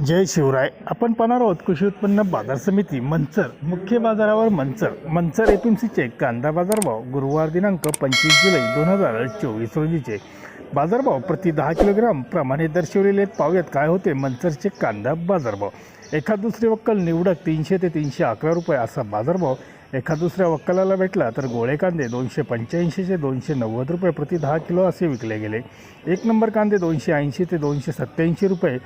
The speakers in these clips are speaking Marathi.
जय शिवराय. आपण पाहणार आहोत कृषी उत्पन्न बाजार समिती मंचर. मुख्य बाजारावर मंचर. मंचर एफ एम सीचे कांदा बाजारभाव गुरुवार दिनांक पंचवीस जुलै दोन हजार चोवीस रोजीचे. बाजारभाव प्रति दहा किलोग्राम प्रमाणे दर्शवलेले आहेत. पाहूयात काय होते मंचरचे कांदा बाजारभाव. एखाद दुसरी वक्कल निवडक तीनशे ते तीनशे अकरा रुपये असा बाजारभाव एका दुसऱ्या वक्कलाला भेटला तर गोळे कांदे दोनशे पंच्याऐंशीचे दोनशे नव्वद रुपये प्रति दहा किलो असे विकले गेले. एक नंबर कांदे दोनशे ऐंशी ते दोनशे सत्त्याऐंशी रुपये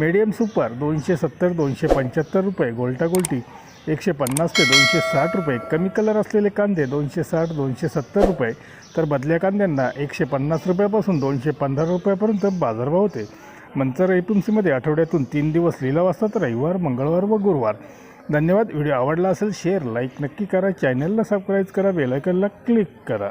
मीडियम सुपर दोनशे सत्तर दोनशे पंच्याहत्तर रुपये गोल्टा गोल्टी एकशे पन्नास ते दोनशे साठ रुपये. कमी कलर असलेले कांदे दोनशे साठ दोनशे सत्तर रुपये. तर बदल्या कांद्यांना एकशे पन्नास रुपयापासून दोनशे पंधरा रुपयापर्यंत बाजारभाव होते. मंचर एपीएमसीमध्ये आठवड्यातून तीन दिवस लिलाव असतात रविवार मंगळवार व गुरुवार. धन्यवाद. व्हिडिओ आवडला असेल शेअर लाईक नक्की करा. चॅनलला सबस्क्राईब करा बेलायकनला क्लिक करा.